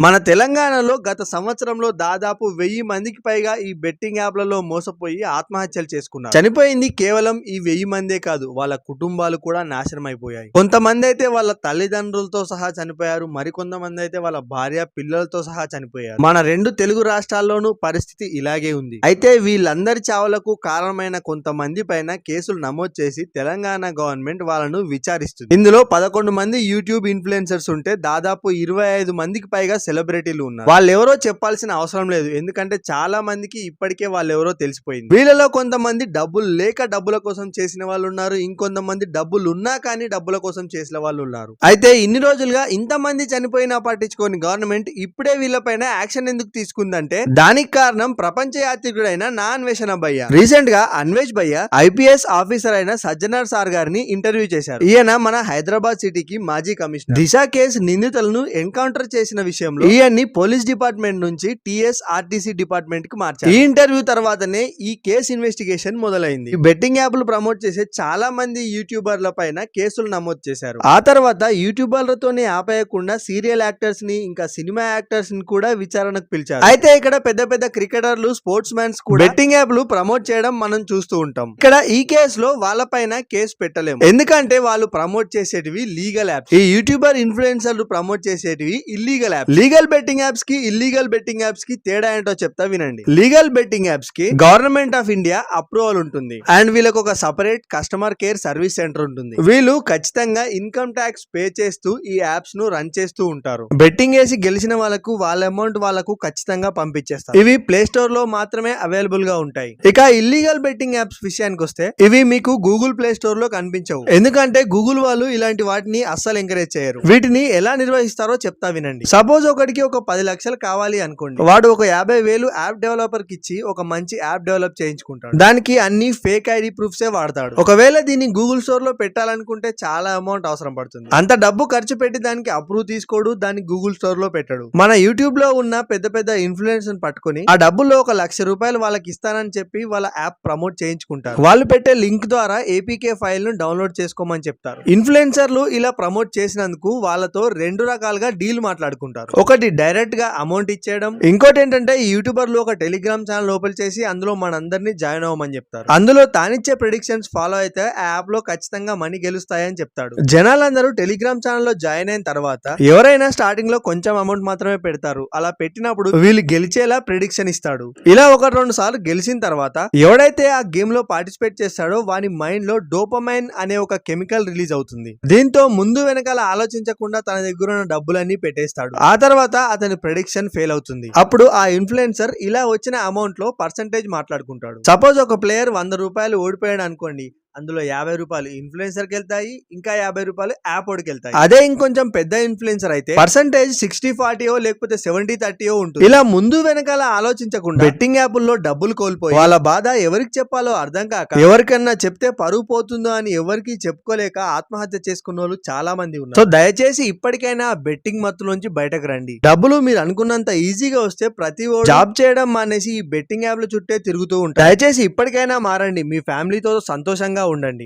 మన తెలంగాణలో గత సంవత్సరంలో దాదాపు వెయ్యి మందికి పైగా ఈ బెట్టింగ్ యాప్లలో మోసపోయి ఆత్మహత్యలు చేసుకున్నారు. చనిపోయింది కేవలం ఈ వెయ్యి మందే కాదు వాళ్ళ కుటుంబాలు కూడా నాశనం అయిపోయాయి కొంతమంది అయితే వాళ్ళ తల్లిదండ్రులతో సహా చనిపోయారు మరికొంతమంది అయితే వాళ్ళ భార్య పిల్లలతో సహా చనిపోయారు. మన రెండు తెలుగు రాష్ట్రాల్లోనూ పరిస్థితి ఇలాగే ఉంది. అయితే వీళ్ళందరి చావులకు కారణమైన కొంతమంది పైన కేసులు నమోదు చేసి తెలంగాణ గవర్నమెంట్ వాళ్ళను విచారిస్తుంది. ఇందులో పదకొండు మంది యూట్యూబ్ ఇన్ఫ్లుయెన్సర్స్ ఉంటే దాదాపు ఇరవై ఐదు మందికి పైగా సెలబ్రిటీలు ఉన్నారు. వాళ్ళెవరో చెప్పాల్సిన అవసరం లేదు. ఎందుకంటే చాలా మందికి ఇప్పటికే వాళ్ళెవరో తెలిసిపోయింది. వీళ్ళలో కొంతమంది డబ్బులు లేక డబ్బుల కోసం చేసిన వాళ్ళు ఉన్నారు. ఇంకొంతమంది డబ్బులు ఉన్నా కానీ డబ్బుల కోసం చేసిన వాళ్ళు ఉన్నారు. అయితే ఇన్ని రోజులుగా ఇంతమంది చనిపోయినా పట్టించుకోని గవర్నమెంట్ ఇప్పుడే వీళ్ళపైన యాక్షన్ ఎందుకు తీసుకుందంటే దానికి కారణం ప్రపంచ యాత్రికుడైన నా అన్వేషణ భయ్య. రీసెంట్గా అన్వేష్ భయ్య ఐపీఎస్ ఆఫీసర్ అయిన సజ్జనార్ సార్ గారిని ఇంటర్వ్యూ చేశారు. ఈయన మన హైదరాబాద్ సిటీకి మాజీ కమిషనర్. దిశ కేసు నిందితులను ఎన్కౌంటర్ చేసిన విషయంలో ఈయన్ని పోలీస్ డిపార్ట్మెంట్ నుంచి టిఎస్ ఆర్టీసీ డిపార్ట్మెంట్కి మార్చారు. ఈ ఇంటర్వ్యూ తర్వాతనే ఈ కేసు ఇన్వెస్టిగేషన్ మొదలైంది. ఈ బెట్టింగ్ యాప్లు ప్రమోట్ చేసే చాలా మంది యూట్యూబర్ల పైన కేసులు నమోదు చేశారు. ఆ తర్వాత యూట్యూబర్లతోనే ఆపేయకుండా సీరియల్ యాక్టర్స్ని ఇంకా సినిమా యాక్టర్స్ని కూడా విచారణకు పిలిచారు. అయితే ఇక్కడ పెద్ద పెద్ద క్రికెటర్లు స్పోర్ట్స్ మ్యాన్స్ కూడా బెట్టింగ్ యాప్లు ప్రమోట్ చేయడం మనం చూస్తూ ఉంటాం. ఇక్కడ ఈ కేసులో వాళ్ళపైన కేసు పెట్టలేము. ఎందుకంటే వాళ్ళు ప్రమోట్ చేసేటివి లీగల్ యాప్స్. ఈ యూట్యూబర్ ఇన్ఫ్లుయెన్సర్లు ప్రమోట్ చేసేటివి ఇల్లీగల్ యాప్స్. లీగల్ బెట్టింగ్ యాప్స్కి ఇల్లీగల్ బెట్టింగ్ యాప్స్కి తేడా ఏంటో చెప్తా వినండి. లీగల్ బెట్టింగ్ యాప్స్కి గవర్నమెంట్ ఆఫ్ ఇండియా అప్రూవల్ ఉంటుంది. అండ్ వీళ్ళకి ఒక separate customer care service centre ఉంటుంది. వీళ్ళు ఖచ్చితంగా ఇన్కమ్ ట్యాక్స్ పే చేస్తూ ఈ యాప్స్ను రన్ చేస్తూ ఉంటారు. బెట్టింగ్ వేసి గెలిచిన వాళ్ళకు వాళ్ళ అమౌంట్ వాళ్ళకు ఖచ్చితంగా పంపించేస్తారు. ఇవి ప్లే స్టోర్లో మాత్రమే అవైలబుల్గా ఉంటాయి. ఇక ఇల్లీగల్ బెట్టింగ్ యాప్స్ విషయానికి వస్తే ఇవి మీకు గూగుల్ ప్లే స్టోర్లో కనిపించవు. ఎందుకంటే గూగుల్ వాళ్ళు ఇలాంటి వాటిని అస్సలు ఎంకరేజ్ చేయరు. వీటిని ఎలా నిర్వహిస్తారో చెప్తా వినండి. సపోజ్ ఒకటికి ఒక పది లక్షలు కావాలి అనుకోండి. వాడు ఒక యాభై వేలు యాప్ డెవలపర్కి ఇచ్చి ఒక మంచి యాప్ డెవలప్ చేయించుకుంటాడు. దానికి అన్ని ఫేక్ ఐడి ప్రూఫ్స్ వాడతాడు. ఒకవేళ దీన్ని గూగుల్ స్టోర్లో పెట్టాలనుకుంటే చాలా అమౌంట్ అవసరం పడుతుంది. అంత డబ్బు ఖర్చు పెట్టి దానికి అప్రూవ్ తీసుకోడు దాన్ని గూగుల్ స్టోర్లో పెట్టడు. మన యూట్యూబ్లో ఉన్న పెద్ద పెద్ద ఇన్ఫ్లుయెన్స్ పట్టుకొని ఆ డబ్బులో ఒక లక్ష రూపాయలు వాళ్ళకి ఇస్తానని చెప్పి వాళ్ళ యాప్ ప్రమోట్ చేయించుకుంటారు. వాళ్ళు పెట్టే లింక్ ద్వారా ఏపీకే ఫైల్ను డౌన్లోడ్ చేసుకోమని చెప్తారు. ఇన్ఫ్లుయెన్సర్లు ఇలా ప్రమోట్ చేసినందుకు వాళ్ళతో రెండు రకాలుగా డీల్ మాట్లాడుకుంటారు. ఒకటి డైరెక్ట్గా అమౌంట్ ఇచ్చేయడం. ఇంకోటి ఏంటంటే ఈ యూట్యూబర్లు ఒక టెలిగ్రామ్ ఛానల్ ఓపెన్ చేసి అందులో మనందరినీ జాయిన్ అవ్వమని చెప్తారు. అందులో తానిచ్చే ప్రిడిక్షన్స్ ఫాలో అయితే ఆ యాప్లో ఖచ్చితంగా మనీ గెలుస్తాయని చెప్తాడు. జనాలందరూ టెలిగ్రామ్ ఛానల్లో జాయిన్ అయిన తర్వాత ఎవరైనా స్టార్టింగ్లో కొంచెం అమౌంట్ మాత్రమే పెడతారు. అలా పెట్టినప్పుడు వీళ్ళు గెలిచేలా ప్రిడిక్షన్ ఇస్తాడు. ఇలా ఒక రెండు సార్లు గెలిచిన తర్వాత ఎవడైతే ఆ గేమ్లో పార్టిసిపేట్ చేస్తాడో వాని మైండ్లో డోపమైన్ అనే ఒక కెమికల్ రిలీజ్ అవుతుంది. దీంతో ముందు వెనకాల ఆలోచించకుండా తన దగ్గర ఉన్న డబ్బులన్నీ పెట్టేస్తాడు. ఆ తర్వాత తర్వాత అతని ప్రెడిక్షన్ ఫెయిల్ అవుతుంది. అప్పుడు ఆ ఇన్ఫ్లుయెన్సర్ ఇలా వచ్చిన అమౌంట్లో పర్సంటేజ్ మాట్లాడుకుంటాడు. సపోజ్ ఒక ప్లేయర్ వంద రూపాయలు ఓడిపోయాడు అనుకోండి అందులో యాభై రూపాయలు ఇన్ఫ్లుయెన్సర్ వెళ్తాయి ఇంకా యాభై రూపాయలు యాప్ ఓడికి వెళ్తాయి అదే ఇంకొంచెం పెద్ద ఇన్ఫ్లుయెన్సర్ అయితే పర్సంటేజ్ సిక్స్టీ ఫార్టీయో లేకపోతే సెవెంటీ థర్టీయో ఉంటుంది. ఇలా ముందు వెనకాల ఆలోచించకుండా బెట్టింగ్ యాప్ల్లో డబ్బులు కోల్పోయి వాళ్ళ బాధ ఎవరికి చెప్పాలో అర్థం కాక ఎవరికన్నా చెప్తే పరువు పోతుందో అని ఎవరికి చెప్పుకోలేక ఆత్మహత్య చేసుకున్న వాళ్ళు చాలా మంది ఉన్నారు. సో దయచేసి ఇప్పటికైనా బెట్టింగ్ మత్తులోంచి బయటకు రండి. డబ్బులు మీరు అనుకున్నంత ఈజీగా వస్తే ప్రతి జాబ్ చేయడం మానేసి ఈ బెట్టింగ్ యాప్ల చుట్టే తిరుగుతూ ఉంటారు. దయచేసి ఇప్పటికైనా మారండి. మీ ఫ్యామిలీతో సంతోషంగా ఉండండి.